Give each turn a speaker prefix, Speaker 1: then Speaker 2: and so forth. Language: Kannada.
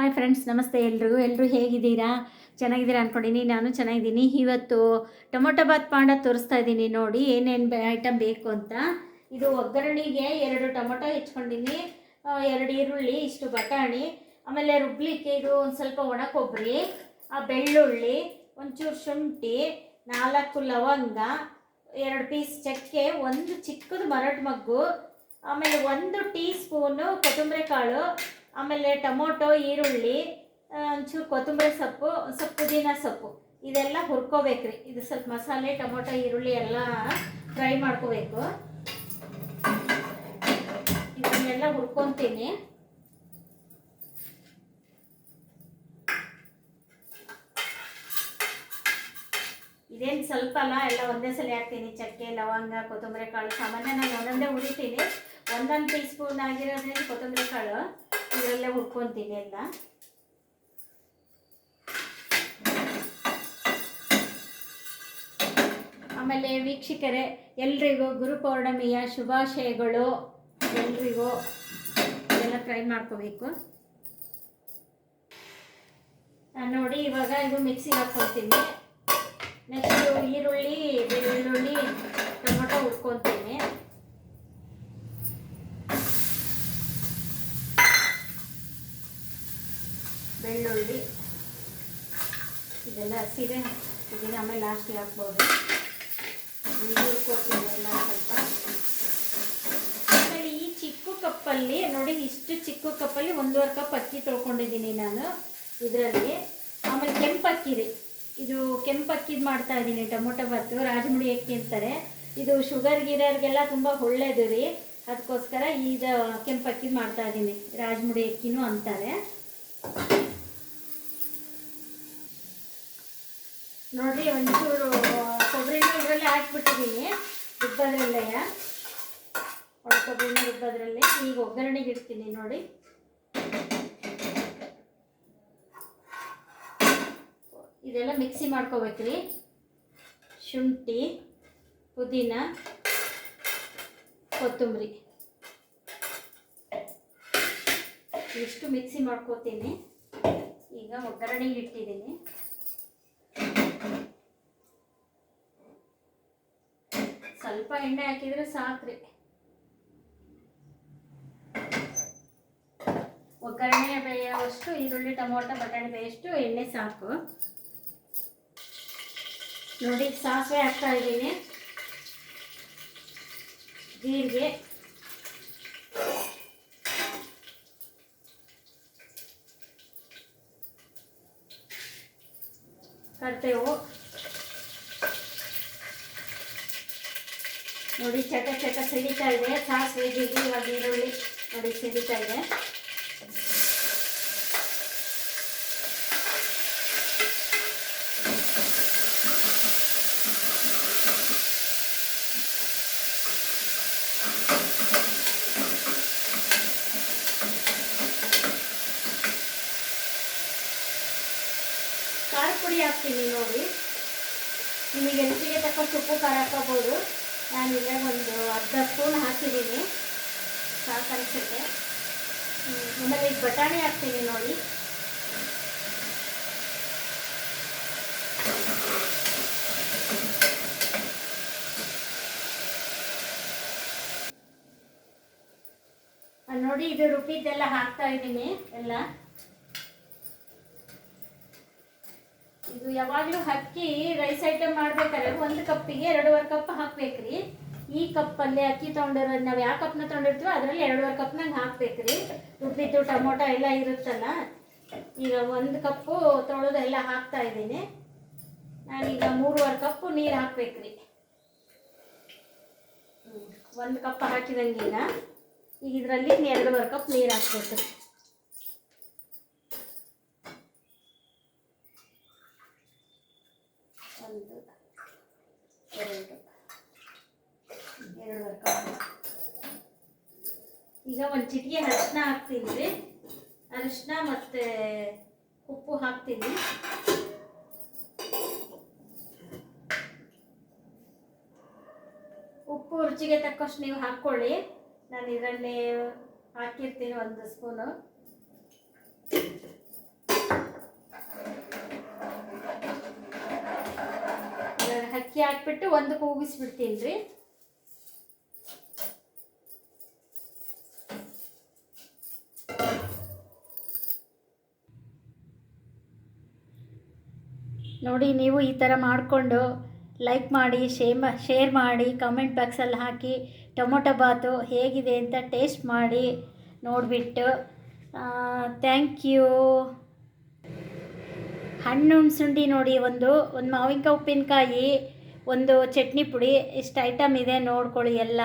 Speaker 1: ಹಾಯ್ ಫ್ರೆಂಡ್ಸ್ ನಮಸ್ತೆ ಎಲ್ರಿಗೂ. ಎಲ್ಲರೂ ಹೇಗಿದ್ದೀರಾ? ಚೆನ್ನಾಗಿದ್ದೀರಾ ಅಂದ್ಕೊಂಡಿನಿ ನಾನು ಚೆನ್ನಾಗಿದ್ದೀನಿ. ಇವತ್ತು ಟೊಮೊಟೊ ಬಾತ್ ಪಾಂಡ ತೋರಿಸ್ತಾ ಇದ್ದೀನಿ ನೋಡಿ, ಏನೇನು ಐಟಮ್ ಬೇಕು ಅಂತ. ಇದು ಒಗ್ಗರಣೆಗೆ ಎರಡು ಟೊಮೊಟೊ ಹೆಚ್ಕೊಂಡಿನಿ ಎರಡು ಈರುಳ್ಳಿ, ಇಷ್ಟು ಬಟಾಣಿ, ಆಮೇಲೆ ರುಬ್ಲಿಕ್ಕೆ ಇದು ಒಂದು ಸ್ವಲ್ಪ ಒಣ ಕೊಬ್ಬರಿ ಆ ಬೆಳ್ಳುಳ್ಳಿ, ಒಂಚೂರು ಶುಂಠಿ, ನಾಲ್ಕು ಲವಂಗ, ಎರಡು ಪೀಸ್ ಚಕ್ಕೆ, ಒಂದು ಚಿಕ್ಕದು ಮರಟ್ ಮಗ್ಗು, ಆಮೇಲೆ ಒಂದು ಟೀ ಸ್ಪೂನು ಕೊತ್ತಂಬರಿ ಕಾಳು ಆಮೇಲೆ ಟೊಮೊಟೊ, ಈರುಳ್ಳಿ ಒಂಚೂರು ಕೊತ್ತಂಬರಿ ಸೊಪ್ಪು ಸ್ವಲ್ಪ ಪುದೀನ ಸೊಪ್ಪು. ಇದೆಲ್ಲ ಹುರ್ಕೋಬೇಕ್ರಿ ಇದು ಸ್ವಲ್ಪ ಮಸಾಲೆ, ಟೊಮೊಟೊ, ಈರುಳ್ಳಿ ಎಲ್ಲ ಫ್ರೈ ಮಾಡ್ಕೋಬೇಕು. ಇದನ್ನೆಲ್ಲ ಹುರ್ಕೊತೀನಿ. ಇದೇನು ಸ್ವಲ್ಪ ಅಲ್ಲ ಎಲ್ಲ ಒಂದೇ ಸಲ ಹಾಕ್ತೀನಿ. ಚಕ್ಕೆ, ಲವಂಗ, ಕೊತ್ತಂಬರಿ ಕಾಳು. ಸಾಮಾನ್ಯ ನಾನು ಒಂದೊಂದೇ ಹುರಿತೀನಿ. ಒಂದೊಂದು ಟೀ ಸ್ಪೂನ್ ಆಗಿರೋದ್ರಿಂದ ಕೊತ್ತಂಬರಿ ಕಾಳು ಇದರಲ್ಲೇ ಹುರ್ಕೊತೀನಿ ಎಲ್ಲ. ಆಮೇಲೆ ವೀಕ್ಷಕರೇ, ಎಲ್ರಿಗೂ ಗುರು ಪೌರ್ಣಮಿಯ ಶುಭಾಶಯಗಳು. ಎಲ್ರಿಗೂ ಎಲ್ಲ ಟ್ರೈ ಮಾಡ್ಕೋಬೇಕು. ನೋಡಿ ಇವಾಗ ಇದು ಮಿಕ್ಸಿಗೆ ಹಾಕ್ಕೊಳ್ತೀನಿ. ನೆಕ್ಸ್ಟು ಈರುಳ್ಳಿ, ಬೆಳ್ಳುಳ್ಳಿ, ಟೊಮೊಟೊ ಹುರ್ಕೊತೀನಿ. ಬೆಳ್ಳುಳ್ಳಿ. ಇದೆಲ್ಲ ಹಸಿದೆ ಇದನ್ನ ಆಮೇಲೆ ಲಾಸ್ಟಿಗೆ ಹಾಕ್ಬೋದು. ಸ್ವಲ್ಪ. ಆಮೇಲೆ ಈ ಚಿಕ್ಕ ಕಪ್ಪಲ್ಲಿ, ನೋಡಿ ಇಷ್ಟು ಚಿಕ್ಕ ಕಪ್ಪಲ್ಲಿ ಒಂದೂವರೆ ಕಪ್ ಅಕ್ಕಿ ತೊಳ್ಕೊಂಡಿದ್ದೀನಿ ನಾನು ಇದರಲ್ಲಿ. ಆಮೇಲೆ ಕೆಂಪಕ್ಕಿ ರೀ. ಇದು ಕೆಂಪಕ್ಕಿದು ಮಾಡ್ತಾ ಇದ್ದೀನಿ, ಟೊಮೊಟೊ ಬತ್ತು ರಾಜಮುಡಿ ಅಕ್ಕಿ ಅಂತಾರೆ. ಇದು ಶುಗರ್ ಗಿರರ್ಗೆಲ್ಲ ತುಂಬ ಒಳ್ಳೇದು ರೀ. ಅದಕ್ಕೋಸ್ಕರ ಇದು ಕೆಂಪಕ್ಕಿದು ಮಾಡ್ತಾ ಇದ್ದೀನಿ, ರಾಜಮುಡಿ ಅಕ್ಕಿನೂ ಅಂತಾರೆ. ನೋಡ್ರಿ, ಒಂಚೂರು ಕೊಬ್ಬರಿ ಇದರಲ್ಲಿ ಹಾಕ್ಬಿಟ್ಟಿದ್ದೀನಿ ಇಬ್ಬದ್ರಲ್ಲೇ ಒಳ ಕೊಬ್ಬರಿನ ಈಗ ಒಗ್ಗರಣೆಗೆ ಇಡ್ತೀನಿ ನೋಡಿ. ಇದೆಲ್ಲ ಮಿಕ್ಸಿ ಮಾಡ್ಕೋಬೇಕ್ರಿ. ಶುಂಠಿ, ಪುದೀನ, ಕೊತ್ತಂಬರಿ. ಇಷ್ಟು ಮಿಕ್ಸಿ ಮಾಡ್ಕೋತೀನಿ. ಈಗ ಒಗ್ಗರಣೆಗೆ ಇಟ್ಟಿದ್ದೀನಿ. ಸ್ವಲ್ಪ ಎಣ್ಣೆ ಹಾಕಿದ್ರೆ ಸಾಕ್ರಿ. ಒಗ್ಗರಣೆ ಬೇಯೋವಷ್ಟು ಈರುಳ್ಳಿ, ಟೊಮೊಟೊ, ಬಟಾಣಿ ಬೇಯಷ್ಟು ಎಣ್ಣೆ ಸಾಕು. ನೋಡಿ, ಸಾಸಿವೆ ಹಾಕ್ತಾ ಇದ್ದೀನಿ. ಜೀರಿಗೆ. ಕರ್ಬೇವು. ನೋಡಿ, ಚಟ ಚಟ ಸಿಡಿತಾ ಇದೆ. ಸಾಸಿವೆ, ಜೀರಿಗೆ, ಇವಾಗ ಈರುಳ್ಳಿ ನೋಡಿ, ಸಿಡಿತಾ ಇದೆ. ಖಾರ ಪುಡಿ ಹಾಕ್ತೀನಿ ನೋಡಿ. ನಿಮಗೆ ರುಚಿಗೆ ತಕ್ಕಷ್ಟು ಉಪ್ಪು, ಖಾರ ಹಾಕೋಬೋದು ಇಲ್ಲೇ ಒಂದು ಅರ್ಧ ಸ್ಪೂನ್ ಹಾಕಿದ್ದೀನಿ. ಸಾಕು ಅನಿಸುತ್ತೆ ಆಮೇಲೆ ಈಗ ಬಟಾಣಿ ಹಾಕ್ತೀನಿ ನೋಡಿ. ನೋಡಿ ಇದು ರುಬ್ಬಿದ್ದೆಲ್ಲ ಹಾಕ್ತಾ ಇದ್ದೀನಿ ಎಲ್ಲ. ಇದು ಯಾವಾಗಲೂ ಅಕ್ಕಿ ರೈಸ್ ಐಟಮ್ ಮಾಡ್ಬೇಕಾದ್ರೆ ಒಂದು ಕಪ್ಪಿಗೆ ಎರಡೂವರೆ ಕಪ್ ಹಾಕ್ಬೇಕ್ರಿ. ಈ ಕಪ್ಪಲ್ಲಿ ಅಕ್ಕಿ ತೊಗೊಂಡಿರೋದು ನಾವು ಯಾವ ಕಪ್ನ ತೊಗೊಂಡಿರ್ತೀವೋ ಅದರಲ್ಲಿ ಎರಡೂವರೆ ಕಪ್ನಾಗ ಹಾಕ್ಬೇಕ್ರಿ. ರುಬ್ಬಿದ್ದು ಟೊಮೊಟೊ ಎಲ್ಲ ಇರುತ್ತಲ್ಲ, ಈಗ ಒಂದು ಕಪ್ಪು ತೊಳೆದು ಎಲ್ಲ ಹಾಕ್ತಾ ಇದ್ದೀನಿ. ನಾನೀಗ ಮೂರುವರೆ ಕಪ್ಪು ನೀರು ಹಾಕ್ಬೇಕ್ರಿ. ಒಂದು ಕಪ್ ಹಾಕಿದಂಗೀಗ ಈಗ. ಇದರಲ್ಲಿ ಎರಡೂವರೆ ಕಪ್ ನೀರು ಹಾಕ್ಬೇಕು ಒಂದು ಈಗ ಒಂದು ಚಿಟಿಕೆ ಅರಿಶಿನ ಹಾಕ್ತೀನಿ. ರೀ ಅರಿಶಿನ ಮತ್ತು ಉಪ್ಪು ಹಾಕ್ತೀನಿ. ಉಪ್ಪು ರುಚಿಗೆ ತಕ್ಕಷ್ಟು ನೀವು ಹಾಕ್ಕೊಳ್ಳಿ. ನಾನು ಇದರಲ್ಲಿ ಹಾಕಿರ್ತೀನಿ ಒಂದು ಸ್ಪೂನು ಅಕ್ಕಿ ಹಾಕ್ಬಿಟ್ಟು ಒಂದು ಕೂಗಿಸ್ಬಿಡ್ತೀನಿ ನೋಡಿ, ನೀವು ಈ ಥರ ಮಾಡಿಕೊಂಡು ಲೈಕ್ ಮಾಡಿ ಶೇಮ ಶೇರ್ ಮಾಡಿ ಕಮೆಂಟ್ ಬಾಕ್ಸಲ್ಲಿ ಹಾಕಿ, ಟೊಮೊಟೊ ಬಾತು ಹೇಗಿದೆ ಅಂತ ಟೇಸ್ಟ್ ಮಾಡಿ ನೋಡಿಬಿಟ್ಟು ಥ್ಯಾಂಕ್ ಯು ಹಣ್ಣು, ಸುಂಡಿ ನೋಡಿ, ಒಂದು ಒಂದು ಮಾವಿನಕಾಯಿ, ಉಪ್ಪಿನಕಾಯಿ ಒಂದು ಚಟ್ನಿ ಪುಡಿ ಇಷ್ಟು ಐಟಮ್ ಇದೆ ನೋಡ್ಕೊಳ್ಳಿ ಎಲ್ಲ.